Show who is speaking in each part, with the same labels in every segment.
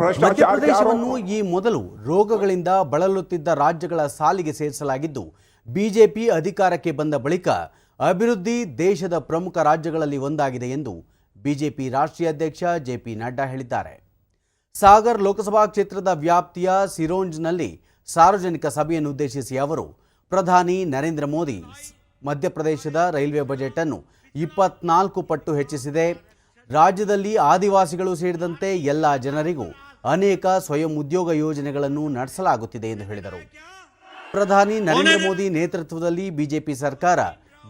Speaker 1: ಮಧ್ಯಪ್ರದೇಶವನ್ನು ಈ ಮೊದಲು ರೋಗಗಳಿಂದ ಬಳಲುತ್ತಿದ್ದ ರಾಜ್ಯಗಳ ಸಾಲಿಗೆ ಸೇರಿಸಲಾಗಿದ್ದು ಬಿಜೆಪಿ ಅಧಿಕಾರಕ್ಕೆ ಬಂದ ಬಳಿಕ ಅಭಿವೃದ್ಧಿ ದೇಶದ ಪ್ರಮುಖ ರಾಜ್ಯಗಳಲ್ಲಿ ಒಂದಾಗಿದೆ ಎಂದು ಬಿಜೆಪಿ ರಾಷ್ಟ್ರೀಯ ಅಧ್ಯಕ್ಷ ಜೆ ಪಿ ನಡ್ಡಾ ಹೇಳಿದ್ದಾರೆ. ಸಾಗರ್ ಲೋಕಸಭಾ ಕ್ಷೇತ್ರದ ವ್ಯಾಪ್ತಿಯ ಸಿರೋಂಜ್ನಲ್ಲಿ ಸಾರ್ವಜನಿಕ ಸಭೆಯನ್ನು ಉದ್ದೇಶಿಸಿ ಅವರು ಪ್ರಧಾನಿ ನರೇಂದ್ರ ಮೋದಿ ಮಧ್ಯಪ್ರದೇಶದ ರೈಲ್ವೆ ಬಜೆಟ್ ಅನ್ನು ಇಪ್ಪತ್ನಾಲ್ಕು ಪಟ್ಟು ಹೆಚ್ಚಿಸಿದೆ. ರಾಜ್ಯದಲ್ಲಿ ಆದಿವಾಸಿಗಳು ಸೇರಿದಂತೆ ಎಲ್ಲ ಜನರಿಗೂ ಅನೇಕ ಸ್ವಯಂ ಉದ್ಯೋಗ ಯೋಜನೆಗಳನ್ನು ನಡೆಸಲಾಗುತ್ತಿದೆ ಎಂದು ಹೇಳಿದರು. ಪ್ರಧಾನಿ ನರೇಂದ್ರ ಮೋದಿ ನೇತೃತ್ವದಲ್ಲಿ ಬಿಜೆಪಿ ಸರ್ಕಾರ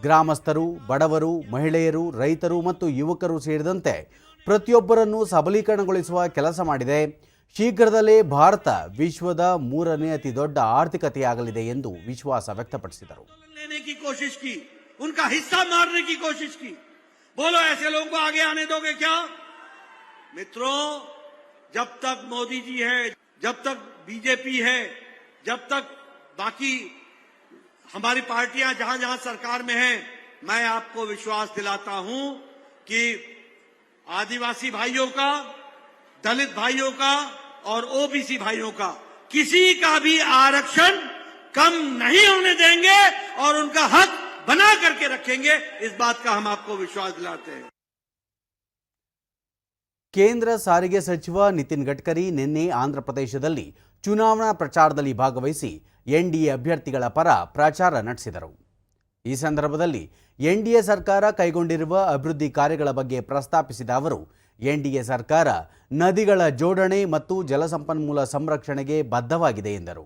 Speaker 1: ಗ್ರಾಮಸ್ಥರು, ಬಡವರು, ಮಹಿಳೆಯರು, ರೈತರು ಮತ್ತು ಯುವಕರು ಸೇರಿದಂತೆ ಪ್ರತಿಯೊಬ್ಬರನ್ನು ಸಬಲೀಕರಣಗೊಳಿಸುವ ಕೆಲಸ ಮಾಡಿದೆ. ಶೀಘ್ರದಲ್ಲೇ ಭಾರತ ವಿಶ್ವದ ಮೂರನೇ ಅತಿ ದೊಡ್ಡ ಆರ್ಥಿಕತೆಯಾಗಲಿದೆ ಎಂದು ವಿಶ್ವಾಸ ವ್ಯಕ್ತಪಡಿಸಿದರು.
Speaker 2: जब तक मोदी जी है, जब तक बीजेपी है, जब तक बाकी हमारी पार्टियाँ जहाँ जहाँ सरकार में हैं, मैं आपको विश्वास दिलाता हूँ कि आदिवासी भाइयों का, दलित भाइयों का और ओबीसी भाइयों का किसी का भी आरक्षण कम नहीं होने देंगे और उनका हक बना करके रखेंगे। इस बात का हम आपको विश्वास दिलाते हैं।
Speaker 1: ಕೇಂದ್ರ ಸಾರಿಗೆ ಸಚಿವ ನಿತಿನ್ ಗಡ್ಕರಿ ನಿನ್ನೆ ಆಂಧ್ರಪ್ರದೇಶದಲ್ಲಿ ಚುನಾವಣಾ ಪ್ರಚಾರದಲ್ಲಿ ಭಾಗವಹಿಸಿ ಎನ್ಡಿಎ ಅಭ್ಯರ್ಥಿಗಳ ಪರ ಪ್ರಚಾರ ನಡೆಸಿದರು. ಈ ಸಂದರ್ಭದಲ್ಲಿ ಎನ್ಡಿಎ ಸರ್ಕಾರ ಕೈಗೊಂಡಿರುವ ಅಭಿವೃದ್ಧಿ ಕಾರ್ಯಗಳ ಬಗ್ಗೆ ಪ್ರಸ್ತಾಪಿಸಿದ ಅವರು, ಎನ್ಡಿಎ ಸರ್ಕಾರ ನದಿಗಳ ಜೋಡಣೆ ಮತ್ತು ಜಲಸಂಪನ್ಮೂಲ ಸಂರಕ್ಷಣೆಗೆ ಬದ್ಧವಾಗಿದೆ ಎಂದರು.